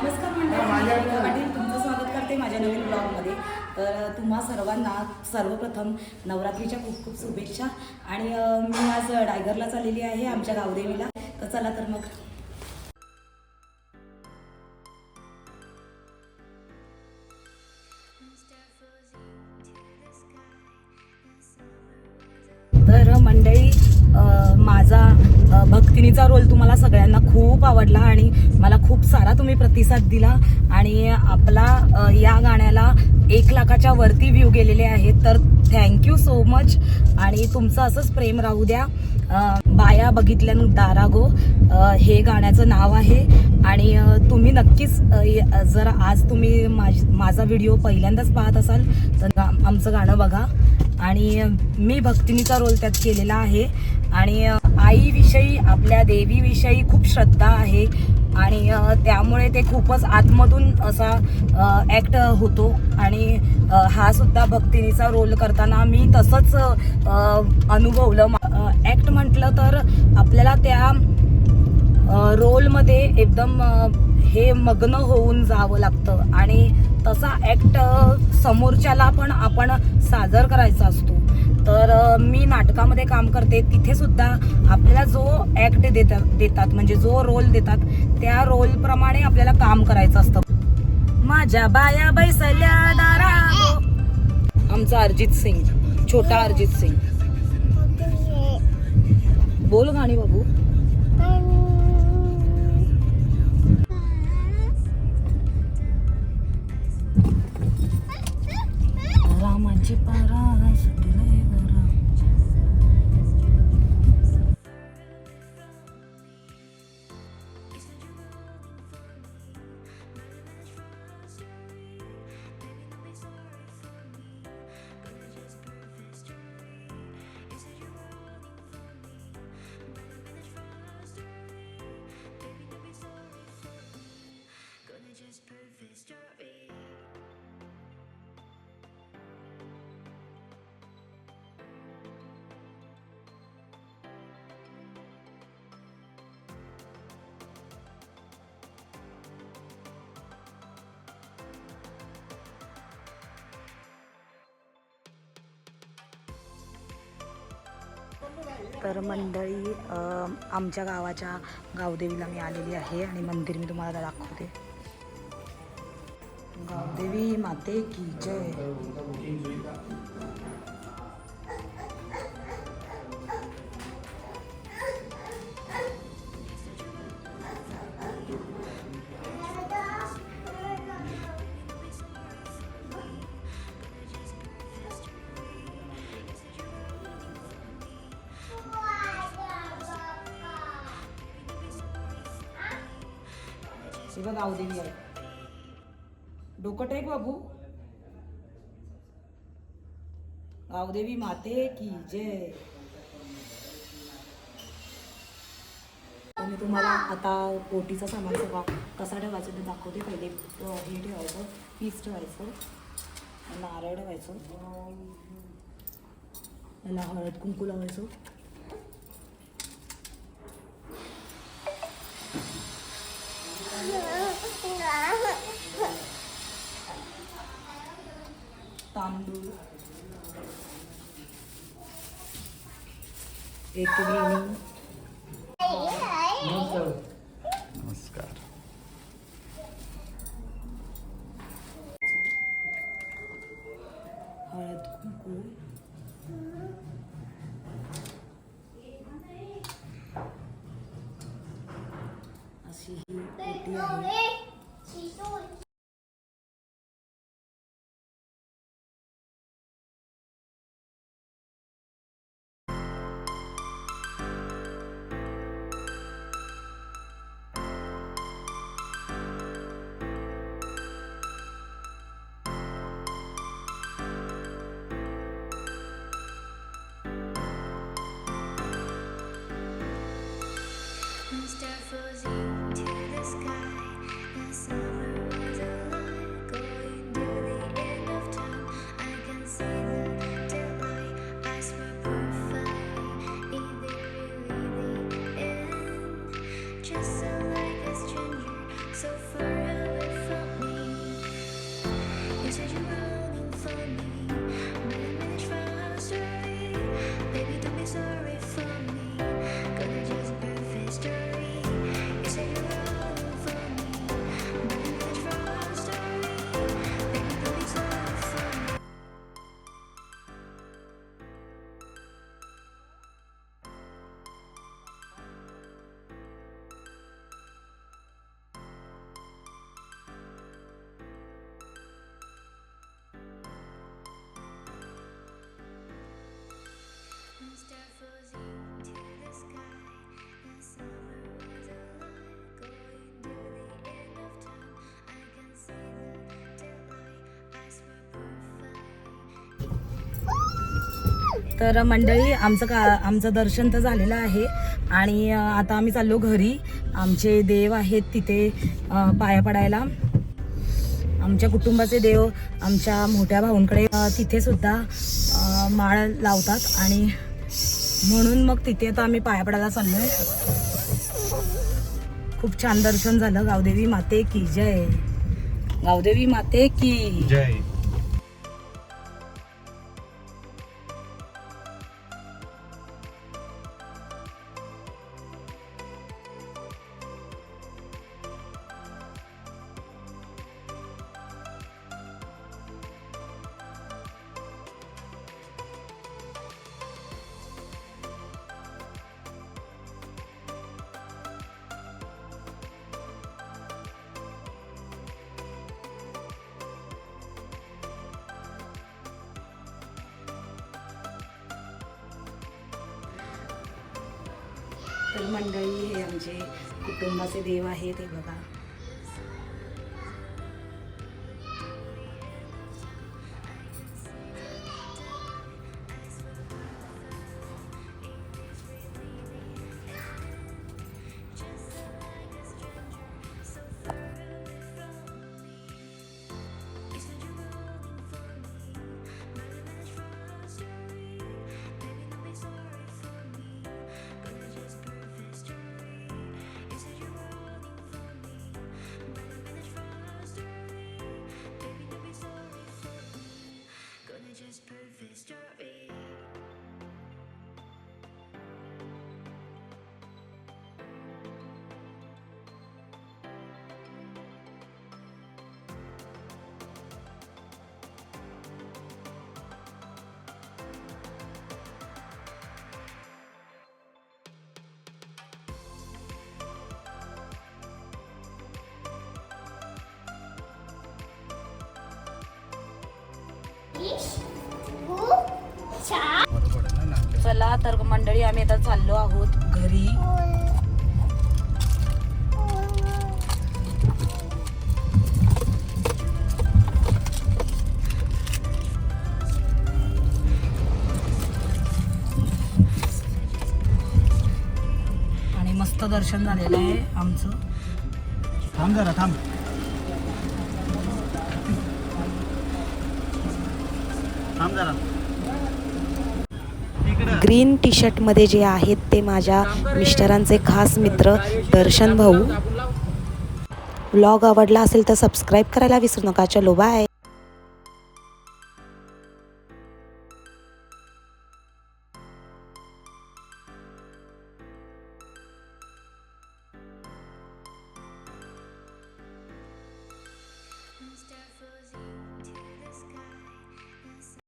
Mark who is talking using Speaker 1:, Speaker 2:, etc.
Speaker 1: नमस्कार मंडळी मी पाटील तुमचं स्वागत करते माझ्या नवीन ब्लॉगमध्ये. तर तुम्हा सर्वांना सर्वप्रथम नवरात्रीच्या खूप खूप शुभेच्छा. आणि मी आज डायगरला चाललेली आहे आमच्या गावदेवीला. तर चला तर मग. तर मंडळी माझा भक्तिनीचा रोल तुम्हाला सगळ्यांना खूप आवडला आणि मला खूप सारा तुम्ही प्रतिसाद दिला आणि आपला या गाण्याला एक लाखाच्या वरती व्ह्यू गेलेले आहेत. तर थँक्यू सो मच आणि तुमचं असंच प्रेम राहू द्या. बाया बघितल्यान दारागो हे गाण्याचं नाव आहे. आणि तुम्ही नक्कीच य- जर आज तुम्ही माझ माझा व्हिडिओ पहिल्यांदाच पाहत असाल तर गा- आमचं गाणं बघा. आणि मी भक्तिनीचा रोल त्यात केलेला आहे. आणि आईविषयी आपल्या देवीविषयी खूप श्रद्धा आहे. आणि त्यामुळे ते खूपच आतमधून असा ॲक्ट होतो. आणि हा सुद्धा भक्तिनीचा रोल करताना मी तसंच अनुभवलं. ॲक्ट म्हटलं तर आपल्याला त्या रोलमध्ये एकदम हे मग्न होऊन जावं लागतं. आणि तसा ॲक्ट समोरच्याला पण आपण सादर करायचा असतो. तर मी नाटकामध्ये काम करते. तिथे सुद्धा आपल्याला जो ॲक्ट देतात देतात म्हणजे जो रोल देतात त्या रोलप्रमाणे आपल्याला काम करायचं असतं. माझ्या बाया बैसल्या दारा. आमचा अरिजित सिंग छोटा अरिजित सिंग. बोल गाणी बाबू. तर मंडळी आमच्या गावाच्या गावदेवीला मी आलेली आहे आणि मंदिर मी तुम्हाला दाखवते. गावदेवी माते की जय. हे बघ गावदेवी आहे डोकं टेक बाबू. गावदेवी माते की जय. मी तुम्हाला आता पोटीचा सामान सगळा कसा ठेवायचं ते दाखवते पहिले. हे ठेवायचं पीस ठेवायचं नारळ ठेवायचं याला हळद कुंकू लावायचं. एक वेणी
Speaker 2: नमस्कार
Speaker 1: हळद कुंकू अशी ही
Speaker 3: तर मंडळी आमचं का आमचं दर्शन तर झालेलं आहे. आणि आता आम्ही चाललो घरी. आमचे देव आहेत तिथे पाया पडायला. आमच्या कुटुंबाचे देव आमच्या मोठ्या भाऊंकडे तिथे सुद्धा माळ लावतात. आणि म्हणून मग तिथे तर आम्ही पाया पडायला चाललोय. खूप छान दर्शन झालं. गावदेवी माते की जय. गावदेवी माते की
Speaker 2: जय.
Speaker 3: तर मंडळी हे आमचे कुटुंबाचे देव आहेत ते बघा. चला तर मंडळी आम्ही आता चाललो आहोत घरी. आणि मस्त दर्शन झालेलं आहे आमचं.
Speaker 2: थांब जरा थांब.
Speaker 1: ग्रीन टी शर्टमध्ये जे आहेत ते माझ्या मिस्टरांचे खास मित्र दर्शन भाऊ. व्लॉग आवडला असेल तर सबस्क्राईब करायला विसरू नका. चलो बाय